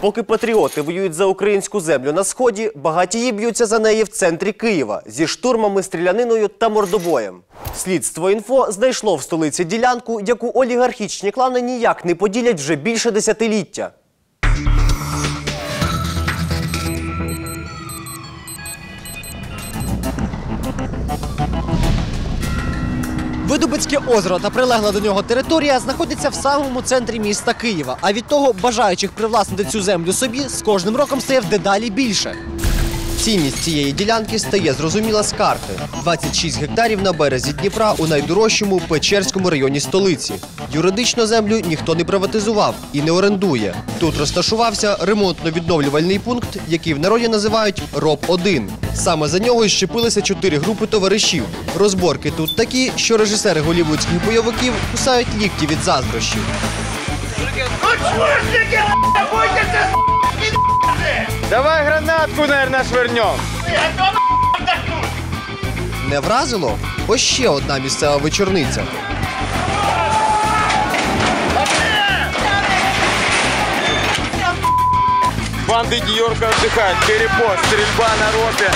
Поки патріоти воюють за українську землю на сході, багатії б'ються за неї в центрі Києва зі штурмами, стріляниною та мордобоєм. Слідство інфо знайшло в столиці ділянку, яку олігархічні клани ніяк не поділять вже більше десятиліття. Видубицьке озеро та прилегла до нього територія знаходяться в самому центрі міста Києва. А від того бажаючих привласнити цю землю собі з кожним роком стає дедалі більше. Цінність цієї ділянки стає зрозуміла з карти: 26 гектарів на березі Дніпра у найдорожчому Печерському районі столиці. Юридично землю ніхто не приватизував і не орендує. Тут розташувався ремонтно-відновлювальний пункт, який в народі називають РОП 1 Саме за нього щепилися чотири групи товаришів. Розборки тут такі, що режисери голівудських бойовиків кусають лікті від заздрощів. Давай гранатку, наверное, швырнем. Не вразило? Ось ще одна місцева вечорниця. Банды Нью-Йорка отдыхают. Перепост, стрельба на ропе.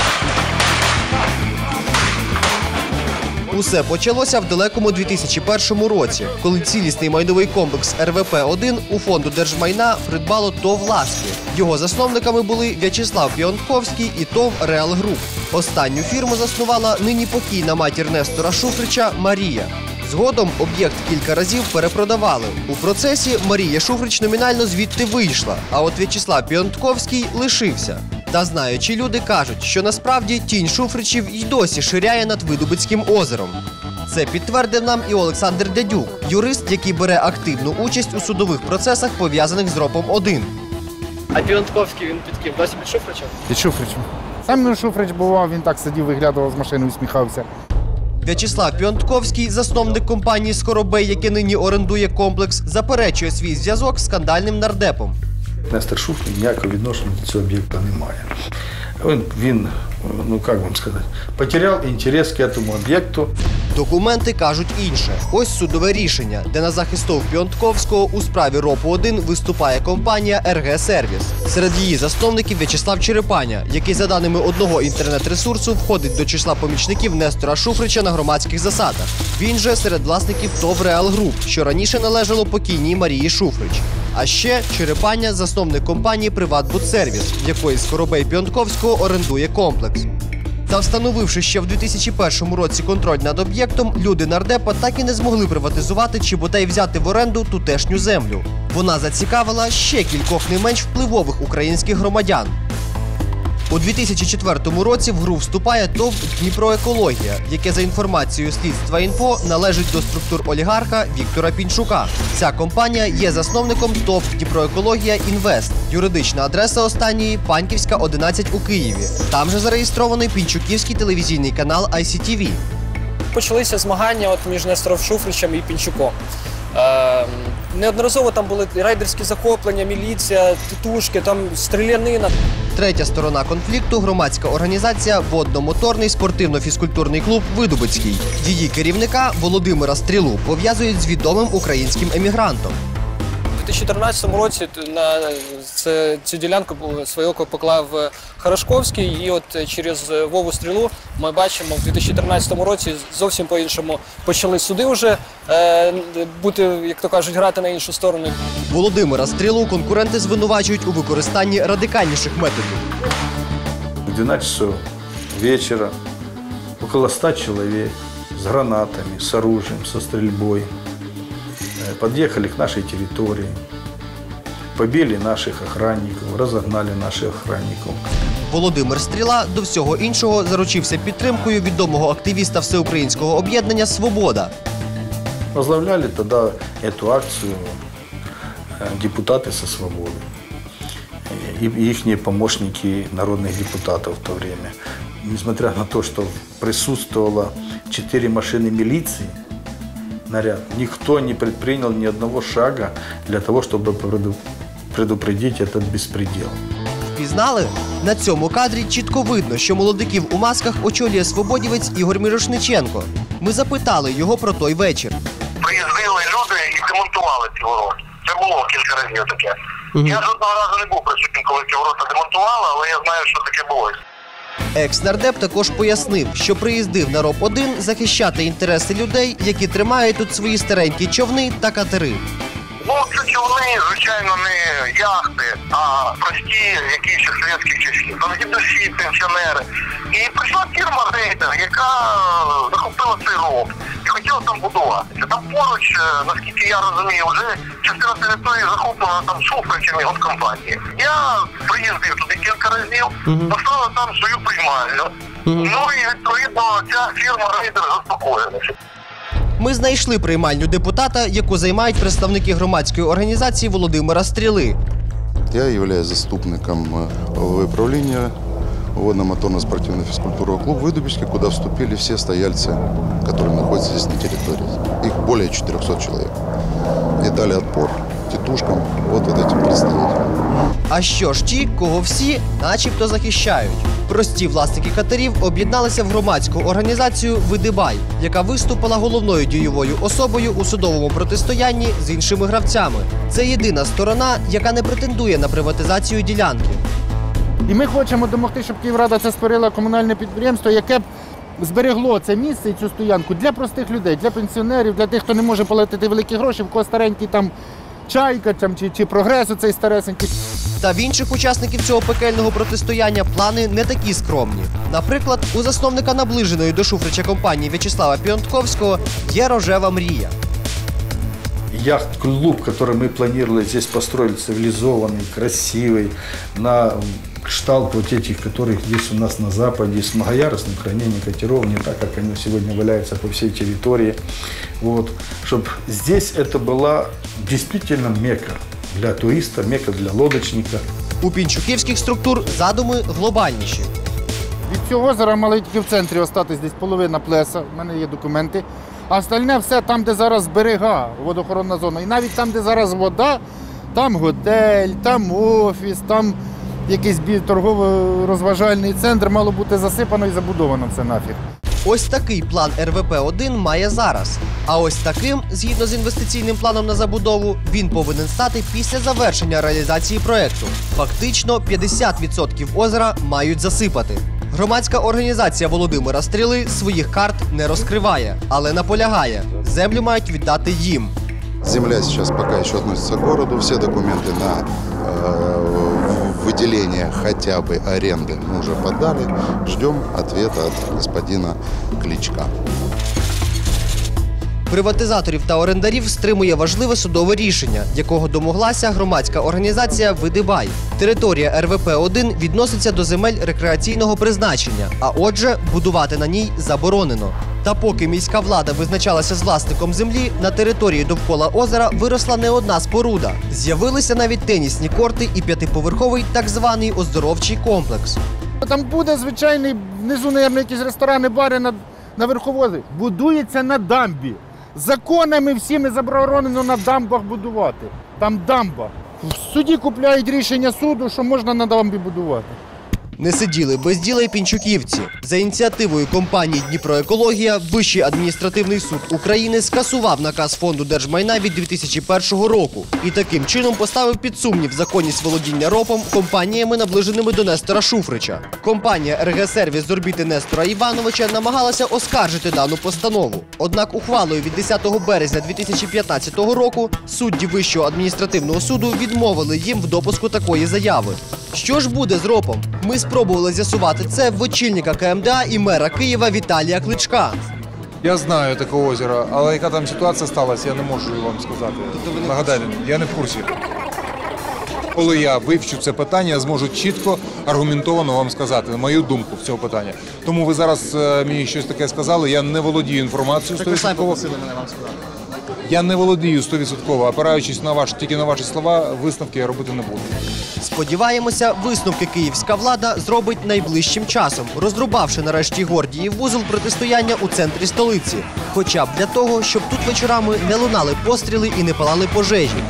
Усе почалося в далекому 2001 році, коли цілісний майновий комплекс РВП-1 у фонду держмайна придбало ТОВ «Ласки». Його засновниками були В'ячеслав Піонтковський і ТОВ Реал Груп. Останню фірму заснувала нині покійна матір Нестора Шуфрича Марія. Згодом об'єкт кілька разів перепродавали. У процесі Марія Шуфрич номінально звідти вийшла, а от В'ячеслав Піонтковський лишився. Та знаючі люди кажуть, що насправді тінь Шуфричів й досі ширяє над Видубицьким озером. Це підтвердив нам і Олександр Дядюк, юрист, який бере активну участь у судових процесах, пов'язаних з ропом 1 А Піонтковський він під ким? Досі під Шуфричем? Під Шуфричем. Сам Шуфрич бував, він так сидів, виглядував з машини, усміхався. В'ячеслав Піонтковський, засновник компанії Скоробей, яке нині орендує комплекс, заперечує свій зв'язок з скандальним нардепом. Нестор Шуфрин ніякого відношення до цього об'єкта не має. Він, він, ну як вам сказати, потеряв інтерес к цьому об'єкту. Документи кажуть інше. Ось судове рішення, де на захист ТОВ Піонтковського у справі ропу 1 виступає компанія РГ Сервіс. Серед її засновників В'ячеслав Черепаня, який за даними одного інтернет-ресурсу входить до числа помічників Нестора Шуфрича на громадських засадах. Він же серед власників ТОВ Реал Груп, що раніше належало покійній Марії Шуфрич. А ще Черепаня засновник компанії Приватбудсервіс, в якої Скоробей Піонтковського орендує комплекс. Та встановивши ще в 2001 році контроль над об'єктом, люди нардепа так і не змогли приватизувати чи бодай взяти в оренду тутешню землю. Вона зацікавила ще кількох не менш впливових українських громадян. У 2004 році в гру вступає ТОВ Дніпроекологія, яке за інформацією слідства інфо належить до структур олігарха Віктора Пінчука. Ця компанія є засновником ТОВ Дніпроекологія Інвест. Юридична адреса останньої Панківська, 11 у Києві. Там же зареєстрований Пінчуківський телевізійний канал ICTV. Почалися змагання от між Нестором Шуфричем і Пінчуком. Е, неодноразово там були рейдерські захоплення, міліція, тітушки, там стрілянина. Третя сторона конфлікту громадська організація Водно-моторний спортивно-фізкультурний клуб Видубицький. Її керівника Володимира Стрілу пов'язують з відомим українським емігрантом. У 2014 році на це, цю ділянку бу- свою поклав е, Хорошковський, і от е, через е, Вову Стрілу ми бачимо в 2013 році зовсім по-іншому почали суди вже е, бути, як то кажуть, грати на іншу сторону. Володимира Стрілу конкуренти звинувачують у використанні радикальніших методів. В 12 часов вечера около 100 человек с гранатами, с оружием, со стрельбой э, подъехали к нашей территории, побили наших охранников, разогнали наших охранников. Володимир Стріла до всього іншого заручився підтримкою відомого активіста всеукраїнського об'єднання Свобода. Возглавляли тогда эту акцию э, депутаты со свободы и их помощники народных депутатов в то время. Несмотря на то, что присутствовало четыре машины милиции, наряд, никто не предпринял ни одного шага для того, чтобы преду- предупредить этот беспредел. Впізнали? На цьому кадрі чітко видно, що молодиків у масках очолює свободівець Ігор Мірошниченко. Ми запитали його про той вечір. приїздили люди і демонтували ці ворота. Це було кілька разів таке. Я жодного разу не був присутнім, коли ці ворота демонтували, але я знаю, що таке було. Екс-нардеп також пояснив, що приїздив на РОП 1 захищати інтереси людей, які тримають тут свої старенькі човни та катери. Ну, це човни, звичайно, не яхти, а прості якісь совєтських часів. Там дідусі, пенсіонери. І прийшла фірма Рейдер, яка захопила цей роб і хотіла там будуватися. Там поруч, е, наскільки я розумію, вже частина території захоплена там шуфричами от компанії. Я приїздив туди кілька разів, поставив там свою приймальню. Ну і відповідно ця фірма Рейдер заспокоїлася. Ми знайшли приймальню депутата, яку займають представники громадської організації Володимира Стріли. Я являюсь заступником э, головы правления водно-моторно-спортивного физкультурного клуба «Выдубички», куда вступили все стояльцы, которые находятся здесь на территории. Их более 400 человек. И дали отпор тетушкам, вот, вот этим представителям. А що ж ті, кого всі начебто захищають? Прості власники катерів об'єдналися в громадську організацію Видибай, яка виступила головною дієвою особою у судовому протистоянні з іншими гравцями. Це єдина сторона, яка не претендує на приватизацію ділянки. І ми хочемо домогти, щоб Київрада це створила комунальне підприємство, яке б зберегло це місце і цю стоянку для простих людей, для пенсіонерів, для тих, хто не може платити великі гроші, в кого старенький там чайка там, чи, чи прогрес оцей старесенький. Та в інших учасників цього пекельного протистояння плани не такі скромні. Наприклад, у засновника наближеної до Шуфрича компанії В'ячеслава Піонтковського є рожева мрія. Яхт-клуб, который мы планировали здесь построить, цивилизованный, красивый, на кшталт вот этих, которых есть у нас на Западе, с многоярусным хранением катеров, не так, как они сегодня валяются по всей территории. Вот. Чтобы здесь это была действительно мека для туриста, мека для лодочника. У пінчуківських структур задуми глобальніші. Від цього озера мали тільки в центрі остатись десь половина плеса, в мене є документи. А остальне все там, де зараз берега, водоохоронна зона. І навіть там, де зараз вода, там готель, там офіс, там якийсь торгово-розважальний центр мало бути засипано і забудовано все нафіг. Ось такий план РВП-1 має зараз. А ось таким, згідно з інвестиційним планом на забудову, він повинен стати після завершення реалізації проекту. Фактично 50% озера мають засипати. Громадська організація Володимира Стріли своїх карт не розкриває, але наполягає: землю мають віддати їм. Земля сейчас пока еще относится к городу. Все документы на э, выделение хотя бы аренды мы уже подали. Ждем ответа от господина Кличка. Приватизаторів та орендарів стримує важливе судове рішення, якого домоглася громадська організація Видибай. Територія РВП-1 відноситься до земель рекреаційного призначення, а отже, будувати на ній заборонено. Та поки міська влада визначалася з власником землі, на території довкола озера виросла не одна споруда. З'явилися навіть тенісні корти і п'ятиповерховий так званий оздоровчий комплекс. Там буде звичайний внизу, мабуть, якісь ресторани, бари на, на верховозі. Будується на дамбі. Законами всіми заборонено на дамбах будувати. Там дамба. В суді купляють рішення суду, що можна на дамбі будувати. Не сиділи без діла й пінчуківці. За ініціативою компанії Дніпроекологія Вищий адміністративний суд України скасував наказ фонду держмайна від 2001 року і таким чином поставив під сумнів законність володіння ропом компаніями, наближеними до Нестора Шуфрича. Компанія РГ Сервіс з орбіти Нестора Івановича намагалася оскаржити дану постанову. Однак ухвалою від 10 березня 2015 року судді Вищого адміністративного суду відмовили їм в допуску такої заяви. Що ж буде з ропом? Ми спробували з'ясувати це в очільника КМДА і мера Києва Віталія Кличка. Я знаю таке озеро, але яка там ситуація сталася, я не можу вам сказати. Нагадайте, я не в курсі. Коли я вивчу це питання, я зможу чітко, аргументовано вам сказати мою думку в цього питання. Тому ви зараз е, мені щось таке сказали, я не володію інформацією 100%. Я не володію 100%, опираючись на ваш, тільки на ваші слова, висновки я робити не буду. Сподіваємося, висновки київська влада зробить найближчим часом, розрубавши нарешті Гордіїв вузол протистояння у центрі столиці. Хоча б для того, щоб тут вечорами не лунали постріли і не палали пожежі.